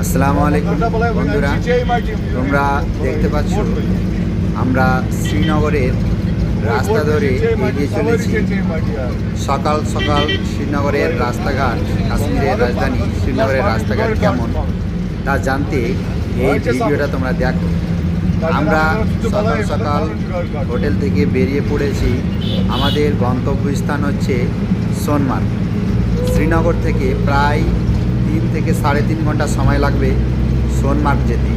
আসসালামু আলাইকুম, বন্ধুরা। তোমরা দেখতে পাচ্ছ, আমরা শ্রীনগরের রাস্তা ধরে এগিয়ে চলেছি। সকাল সকাল শ্রীনগরের রাস্তাঘাট, কাশ্মীরের রাজধানী শ্রীনগরের রাস্তাঘাট কেমন তা জানতে এই ভিডিওটা তোমরা দেখো। আমরা সকাল সকাল হোটেল থেকে বেরিয়ে পড়েছি। আমাদের গন্তব্যস্থান হচ্ছে সোনমার্গ। শ্রীনগর থেকে প্রায় তিন থেকে সাড়ে তিন ঘণ্টা সময় লাগবে সোনমার্গ যেতে।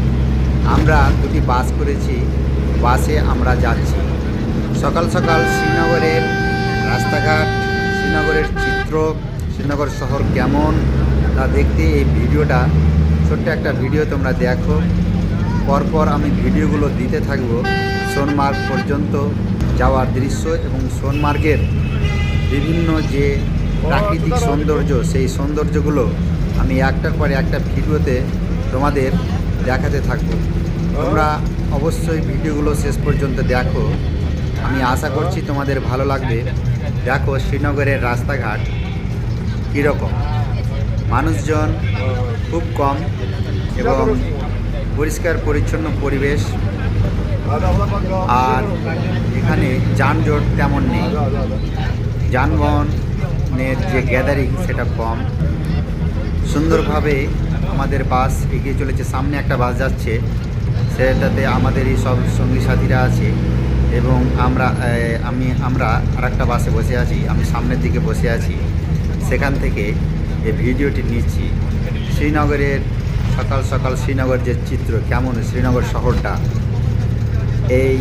আমরা দুটি বাস করেছি, বাসে আমরা যাচ্ছি। সকাল সকাল শ্রীনগরের রাস্তাঘাট, শ্রীনগরের চিত্র, শ্রীনগর শহর কেমন তা দেখতে এই ভিডিওটা। ছোট্ট একটা ভিডিও তোমরা দেখো। পরপর আমি ভিডিওগুলো দিতে থাকব সোনমার্গ পর্যন্ত যাওয়ার দৃশ্য এবং সোনমার্গের বিভিন্ন যে প্রাকৃতিক সৌন্দর্য, সেই সৌন্দর্যগুলো আমি একটার পরে একটা ভিডিওতে তোমাদের দেখাতে থাকব। তোমরা অবশ্যই ভিডিওগুলো শেষ পর্যন্ত দেখো। আমি আশা করছি তোমাদের ভালো লাগবে। দেখো শ্রীনগরের রাস্তাঘাট কীরকম। মানুষজন খুব কম এবং পরিষ্কার, পরিচ্ছন্ন পরিবেশ। আর এখানে যানজট তেমন নেই। যানবাহনের যে গ্যাদারিং সেটা কম সুন্দরভাবে আমাদের বাস এগিয়ে চলেছে। সামনে একটা বাস যাচ্ছে, সেটাতে আমাদেরই সব সঙ্গী সাথীরা আছে এবং আমরা আমি, আমরা আর একটা বাসে বসে আছি, আমি সামনের দিকে বসে আছি। সেখান থেকে এই ভিডিওটি নিচ্ছি। শ্রীনগরের সকাল সকাল শ্রীনগর যে চিত্র, কেমন শ্রীনগর শহরটা, এই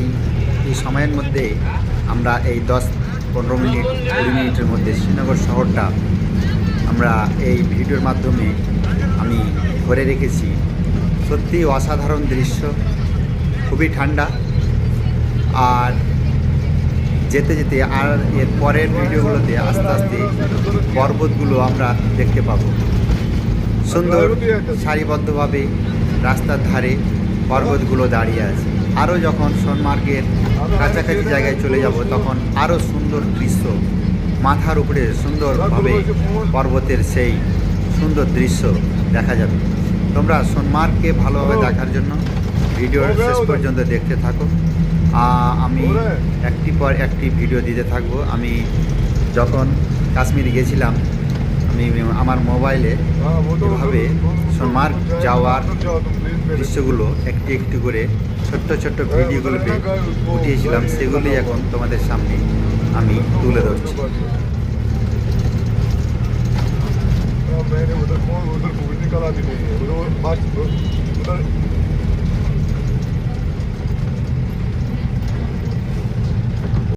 এই সময়ের মধ্যে আমরা এই দশ পনেরো মিনিট, কুড়ি মিনিটের মধ্যে শ্রীনগর শহরটা আমরা এই ভিডিওর মাধ্যমে আমি ধরে রেখেছি। সত্যি অসাধারণ দৃশ্য, খুবই ঠান্ডা। আর যেতে যেতে আর এর পরের ভিডিওগুলোতে আস্তে আস্তে পর্বতগুলো আমরা দেখতে পাবো। সুন্দর, সারিবদ্ধভাবে রাস্তার ধারে পর্বতগুলো দাঁড়িয়ে আছে। আরও যখন সোনমার্গের কাছাকাছি জায়গায় চলে যাব, তখন আরও সুন্দর দৃশ্য, মাথার উপরে সুন্দরভাবে পর্বতের সেই সুন্দর দৃশ্য দেখা যাবে। তোমরা সোনমার্গকে ভালোভাবে দেখার জন্য ভিডিও শেষ পর্যন্ত দেখতে থাকো। আমি একটি পর একটি ভিডিও দিতে থাকব। আমি যখন কাশ্মীর গেছিলাম আমি আমার মোবাইলে এভাবে সোনমার্গ যাওয়ার দৃশ্যগুলো একটি একটি করে ছোট্ট ছোট্ট ভিডিওগুলোকে উঠিয়েছিলাম সেগুলি এখন তোমাদের সামনে আমি তুলে ধরছি मैंने उधर फोन उधर निकाला भी नहीं है उधर बात उधर